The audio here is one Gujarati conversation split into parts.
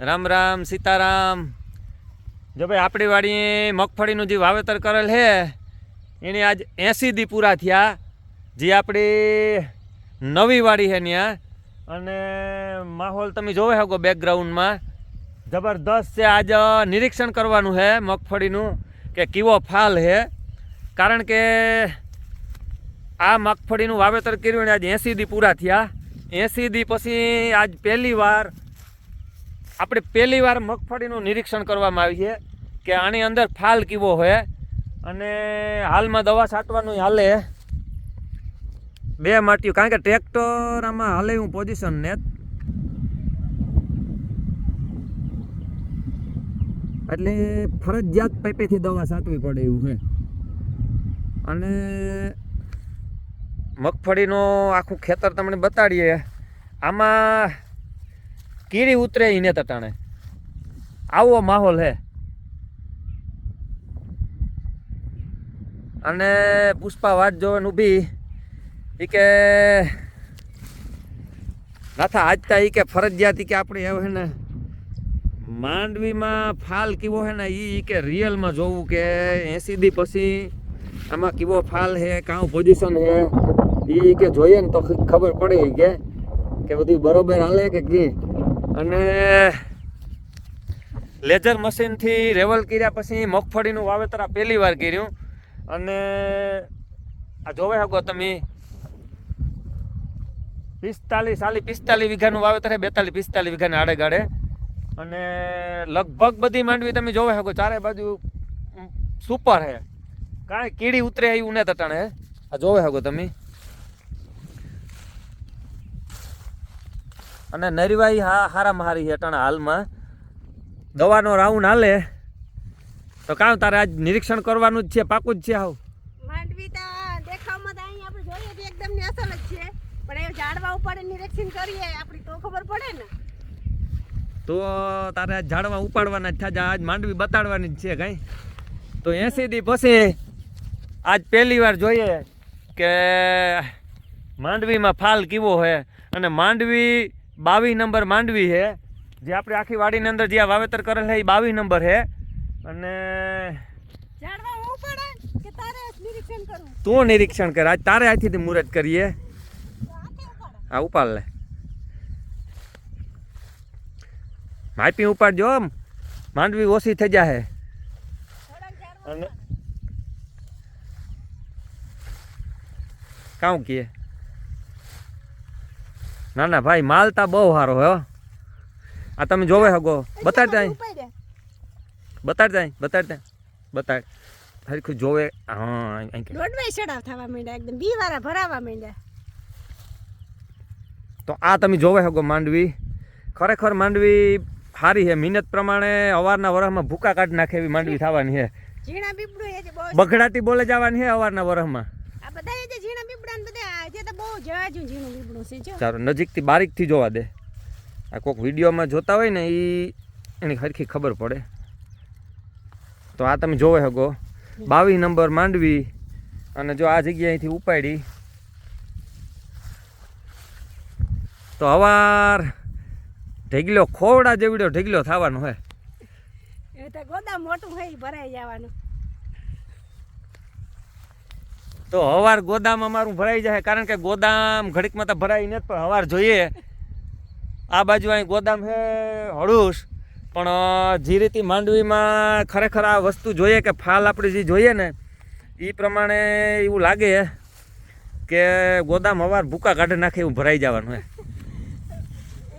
રામ રામ, સીતારામ. જો ભાઈ આપણી વાડીએ મગફળીનું જે વાવેતર કરેલ છે, એની આજ એંસી દી પૂરા થયા. જે આપણી નવી વાડી છે ત્યાં અને માહોલ તમે જોવે શકો બેકગ્રાઉન્ડમાં જબરદસ્ત છે આજ નિરીક્ષણ કરવાનું છે મગફળીનું કે કેવો ફાલ છે. કારણ કે આ મગફળીનું વાવેતર કર્યું ને આજ એંસી દી પૂરા થયા. એંસી દી પછી આજ પહેલી વાર આપણે પહેલી વાર મગફળીનું નિરીક્ષણ કરવામાં આવી છે કે આની અંદર ફાલ કેવો હોય અને હાલમાં દવા છાંટવાનું હાલે. બે માટીઓ, કારણ કે ટ્રેક્ટર આમાં હાલે હું પોઝિશન ને. એટલે ફરજિયાત પાઇપેથી દવા છાંટવી પડે એવું છે. અને મગફળીનો આખું ખેતર તમને બતાડીએ. આમાં કીડી ઉતરે એને તટાણે આવો માહોલ હે. અને પુષ્પા વાટ જોવાને ઊભી. એ કે નાથા આજતા એ કે ફરજિયાત કે આપણે હવે હે ને, માંડવીમાં ફાલ કેવો હે ને એ કે રિયલમાં જોવું કે એસી દી પછી આમાં કેવો ફાલ હે કાં પોઝિશન હે એ કે જોઈએ ને તો ખબર પડે કે કે બધું બરોબર હાલે કે કી અને લેઝર મશીનથી રેવલ કર્યા પછી મગફળીનું વાવેતર આ પહેલી વાર કર્યું. અને આ જોવે શકો તમે. પિસ્તાલીસ સાલી પિસ્તાલીસ વીઘાનું વાવેતર બેતાલીસ, પિસ્તાલીસ વીઘાને આડે ગાડે અને લગભગ બધી માંડવી તમે જોવે શકો ચારે બાજુ સુપર હે. કાંઈ કીડી ઉતરે એવું ને તટાણે આ જોવે શકો તમે. અને નરીવાઈ હા હારામાં હારી છે અટાણા હાલમાં. દવાનો રાઉન્ડ હાલે. તો કાં તારે આજ નિરીક્ષણ કરવાનું જ છે પાકું જ છે હાવ? માંડવી તો દેખાવમાં તો અહીં આપણે જોઈએ તો એકદમની અસલ જ છે. પણ એ ઝાડવા ઉપર નિરીક્ષણ કરીએ આપણી તો ખબર પડે ને. તો તારે આજ ઝાડવા ઉપાડવાના જ થાય આજ માંડવી બતાડવાની જ છે કાંઈ. તો એંસી દી પછી આજ પહેલી વાર જોઈએ કે માંડવીમાં ફાલ કેવો છે અને માંડવી બાવીસ નંબર માંડવી છે. જે આપણે આખી વાડીની અંદર જે આ વાવેતર કરેલ છે એ બાવીસ નંબર છે. અને હું તું નિરીક્ષણ કર. આજ તારે અહીંથી મુહૂર્ત કરીએ. આ ઉપાડ. લે. માપી ઉપાડજો આમ. માંડવી ઓછી થઈ જાય અને કાઉ કીએ. ના ના ભાઈ માલતા બહુ સારો હો આ તમે જોવે હગો. બતાડ ત્યાં. બતાડ ત્યાં બતાડ ત્યાં બતાડ. હરખું જોવે? હા દોડવાય ચડાવ થવા માંડ્યા એકદમ બી વાળા ભરાવા માંડ્યા. તો આ તમે જોવે હગો માંડવી. ખરેખર માંડવી સારી છે મહેનત પ્રમાણે અવારના વરસમાં ભૂકા કાઢી નાખે એવી માંડવી થવાની છે બહુ બગડાટી બોલે જવાની છે અવારના વરસમાં આ બધા એ જે ઝીણા બીબડા ને બધા આજે તો બહુ જાજુ ઝીણું બીબડું છે જો ચાલો નજીકથી બારીકથી જોવા દે. આ કોઈક વિડીયોમાં જોતા હોય ને એ એની સરખી ખબર પડે. તો આ તમે જોવે હગો. બાવીસ નંબર માંડવી અને જો આ જગ્યા અહીંથી ઉપાડી. તો હવાર ઢેગલો ખોવડા જેવડો ઢેગલો થવાનો હોય. એ તો ગોદામ મોટું હોય ભરાઈ જવાનું. તો હવાર ગોદામ અમારું ભરાઈ જાય કારણ કે ગોદામ ઘડીકમાં તો ભરાઈ નથી પણ હવાર જોઈએ. આ બાજુ અહીં ગોદામ છે હળુસ. પણ જે રીતે માંડવીમાં ખરેખર આ વસ્તુ જોઈએ કે ફાલ આપણે જે જોઈએ ને એ પ્રમાણે એવું લાગે કે ગોદામ હવાર ભૂકા કાઢી નાખે એવું ભરાઈ જવાનું હે.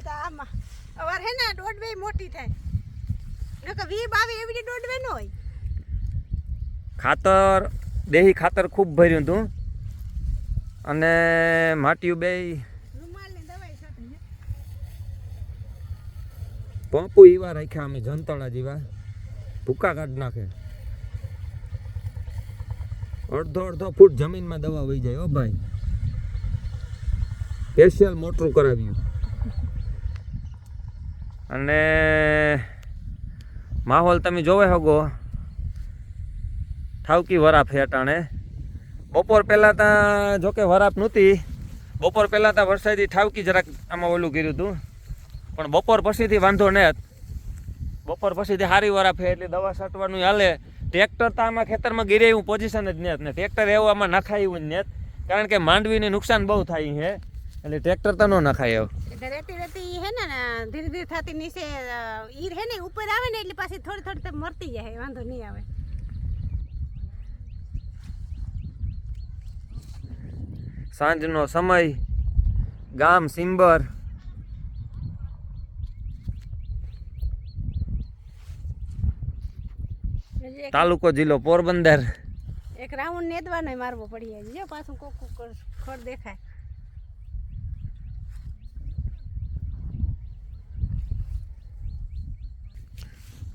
તો આમાં. અવાર હે ને દોડવે મોટી થાય. નકર વી બાવી એવી ન હોય. ખાતર દેહી ખાતર ખૂબ ભર્યું હતું. અને માટીયું બે. પંપુ એવા રાખ્યા અમે, જંતળા જેવા. ભૂકા કાઢી નાખે. અડધો અડધો ફૂટ જમીનમાં દવા વહી જાય ઓ ભાઈ. સ્પેશિયલ મોટરું કરાવ્યું. અને માહોલ તમે જોવે હગો. ઠાવકી વરાપ છે અટાણે. બપોર પહેલાં ત્યાં જોકે વરાપ નહોતી. બપોર પહેલાં ત્યાં વરસાદી ઠાવકી જરાક આમાં ઓલું કર્યું હતું પણ બપોર પછીથી વાંધો ન બપોર પછીથી સારી વરાપ છે એટલે દવા છાંટવાનું હાલે. ટ્રેક્ટર તો આમાં ખેતરમાં ગીરે એવું પોઝિશન જ નથી ને. ટ્રેક્ટર એવું આમાં નખાય એવું જ નહીં કારણ કે માંડવીને નુકસાન બહુ થાય છે. એટલે ટ્રેક્ટર તો ન નખાય. એવું રેતી રેતી હે ને ધીરે ધીરે થતી નીચે ઈર હે ને ઉપર આવે ને એટલે પાછી થોડી થોડી મરતી જાય, વાંધો નહીં આવે. સાંજનો સમય ગામ સિંબર તાલુકો જિલ્લો પોરબંદર. એક રાઉન્ડ નેદવાનો મારવો પડી જાય. જો પાછું કોક કોક ખડ દેખાય.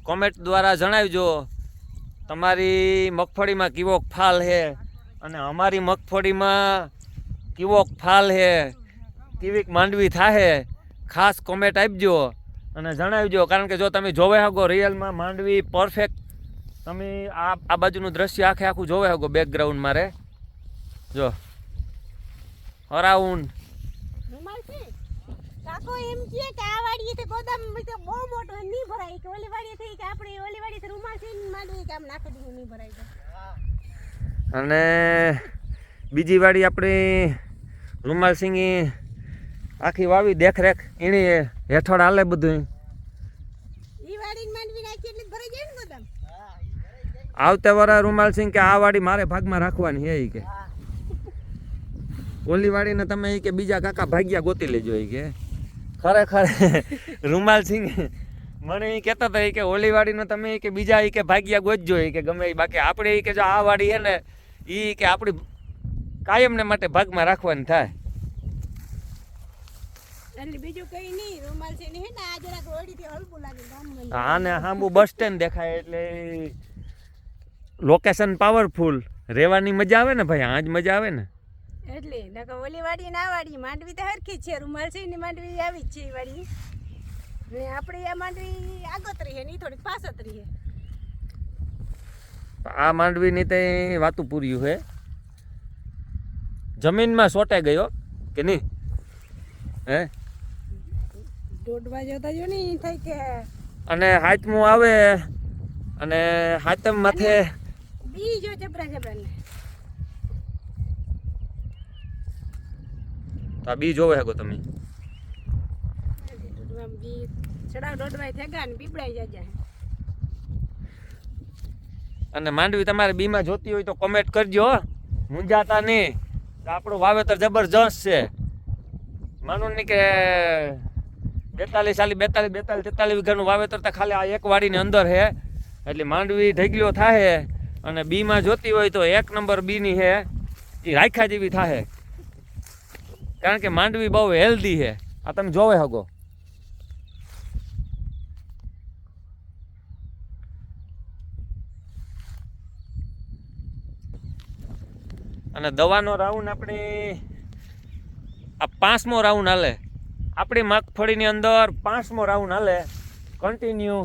કોમેન્ટ દ્વારા જણાવજો તમારી મગફળીમાં કેવો ફાલ છે? અને અમારી મગફળીમાં કેવો ફાલ હે કેવીક માંડવી થાહે ખાસ કોમેન્ટ આપજો અને જણાવજો. કારણ કે જો તમે જોવે હગો રિયલમાં માંડવી પરફેક્ટ તમે આ આ બાજુનું દ્રશ્ય આખે આખું જોવે હગો બેકગ્રાઉન્ડ મારે. જો. અરાઉન્ડ કાકો એમ કે આ વાડીએથી ગોદામ બહુ મોટો નહીં ભરાય. કે ઓલી વાડીએથી કે આપણે ઓલી વાડીએથી રૂમાલ છે માંડવી કે આમ નાખી દીધું નહીં ભરાય અને બીજી વાડી આપણી રૂમાલસિંગી આખી વાવી દેખરેખ એની હેઠળ હાલે બધું આવતા વરા રૂમાલસિંહ કે આ વાડી મારે ભાગમાં રાખવાની હે કે. ઓલી વાડીને તમે કે બીજા કાકા ભાગ્યા ગોતી લેજો એ કે. ખરેખર રૂમાલસિંહ મને એ કહેતા હતા કે ઓલી વાડીને તમે કે બીજા એ કે ભાગ્યા ગોતજો એ કે ગમે એ બાકી આપણે એ કે જો આ વાડી છે ને એ કે આપણી કાયમને માટે ભાગમાં રાખવાની થાય. એટલે બીજું કઈ નહીં રૂમાલ છે ને હે ને હાંબુ બસ સ્ટેન્ડ દેખાય એટલે લોકેશન પાવરફુલ રહેવાની મજા આવે ને ભાઈ આજ મજા આવે ને. એટલે નકર ઓલી વાડી ના વાડી માંડવી તો હરખી છે રૂમાલ છે ની માંડવી આવી જ છે વાડી. ને આપણે આ માંડવી આગોતરી છે ને થોડીક પાછોતરી છે આ માંડવીની તે વાતું પૂર્યું છે જમીનમાં સોટે ગયો કે નહીં? હે? દોડવા જતા જો ને ઈ થાય કે અને હાથમું આવે અને હાથમ માથે બી જો જબરા જબરા તો આ બી જોવે ગો તમે. બી ચડાવ દોડવાય થેગા ને પીપળાઈ જાય અને માંડવી તમારે બીમાં જોતી હોય તો કોમેન્ટ કરજો મુંજાતા નહીં. આપણું વાવેતર જબરજસ્ત છે. માનો ને કે બેતાલીસ ચાલીસ, બેતાલીસ બેતાલીસ, તેતાલીસ વીઘાનું વાવેતર તો ખાલી આ એક વાડીની અંદર છે. એટલે માંડવી ઢગલ્યો થાય અને બીમાં જોતી હોય તો એક નંબર બીની છે. એ રાખ્યા જેવી થાય કારણ કે માંડવી બહુ હેલ્ધી છે. આ તમે જોવે હગો. અને દવાનો રાઉન્ડ આપણે આ પાંચમો રાઉન્ડ હાલે. આપણી મગફળીની અંદર પાંચમો રાઉન્ડ હાલે. કન્ટિન્યુ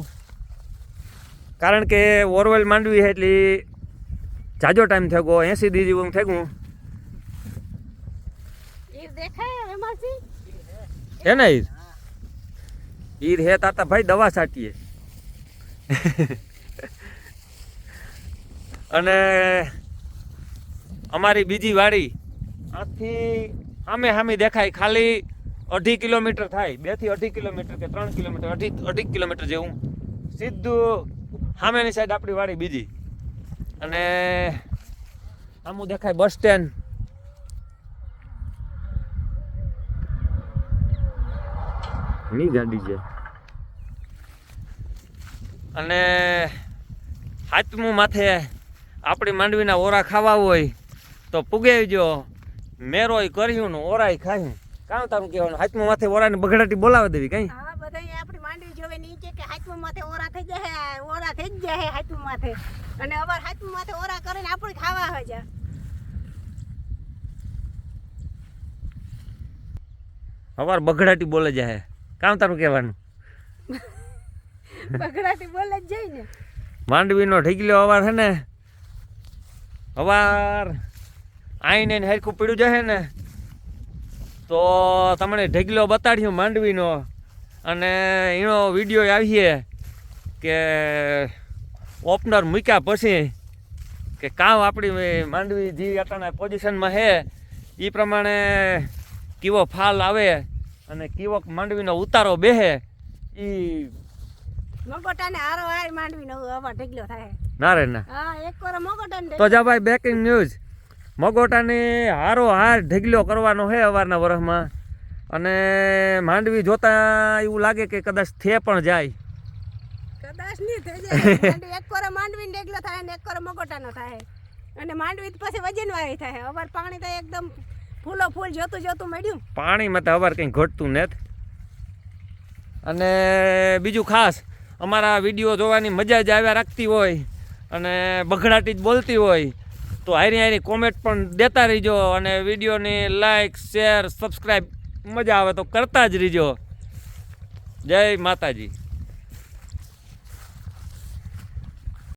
કારણ કે ઓરવેલ માંડવી છે એટલી જાજો ટાઈમ થઈ ગયો. એંસી દીધી હું થઈ ગયું. હે ને ઈર ઈર હે તાતા ભાઈ દવા છાંટીએ. અને અમારી બીજી વાડી આથી સામે સામે દેખાય ખાલી અઢી કિલોમીટર થાય બેથી અઢી કિલોમીટર કે ત્રણ કિલોમીટર અઢી અઢી કિલોમીટર જેવું. સીધું સામેની સાઈડ આપણી વાડી બીજી. અને આમું દેખાય બસ સ્ટેન્ડ ઘણી ગાડી છે. અને હાથમું માથે આપણી માંડવીના ઓરા ખાવા હોય. તો પુગેજો મેરોય કર્યું ને ઓરાય ખાયું. કામ તારું કહેવાનું? હાથમાં માથે ઓરાને બગડાટી બોલાવી દેવી કઈ? હા બધા આપણી માંડવી જોવે નીચે કે હાથમાં માથે ઓરા થઈ જાય ઓરા થઈ જ જાય હાથમાં માથે. અને અવાર હાથમાં માથે ઓરા કરીને આપણે ખાવા હોય અવાર બગડાટી બોલે જાય કામ તારું કહેવાનું? બગડાટી બોલે જ જાય ને. માંડવીનો ઢીકલ્યો અવાર છે ને? અવાર આઈને હરખું પીડ્યું જશે ને? તો તમને ઢગલો બતાડ્યો માંડવીનો. અને એનો વીડિયો આવીએ કે ઓપનર મૂક્યા પછી કે કામ આપણી માંડવી જે અત્યારના પોઝિશનમાં છે એ પ્રમાણે કેવો ફાલ આવે અને કેવો માંડવીનો ઉતારો બેહે એ મગોટાને હારો હાર માંડવી ઢગલો થાય. ના રે ના. હા એક વાર મગોટાને તો જા ભાઈ બેકિંગ ન્યૂઝ મગોટાને હારો હાર ઢગલો કરવાનો છે અવારના વરસમાં અને માંડવી જોતા એવું લાગે કે કદાચ થે પણ જાય. કદાચ નહીં થઈ જાય. એક વાર માંડવી ઢગલો થાય અને એક વાર મગોટાનો થાય. અને માંડવી પછી વજન થાય. અવાર પાણી તો એકદમ ફૂલો ફૂલ જોતું જોતું મળ્યું. પાણીમાં તો અવાર કંઈ ઘટતું નથી. અને બીજું ખાસ અમારા વીડિયો જોવાની મજા જ આવ્યા રાખતી હોય. અને બઘડાટી જ બોલતી હોય. તો હારી હારી કોમેન્ટ પણ દેતા રહીજો અને વિડીયોની લાઈક શેર સબસ્ક્રાઈબ મજા આવે તો કરતા જ રહીજો. જય માતાજી.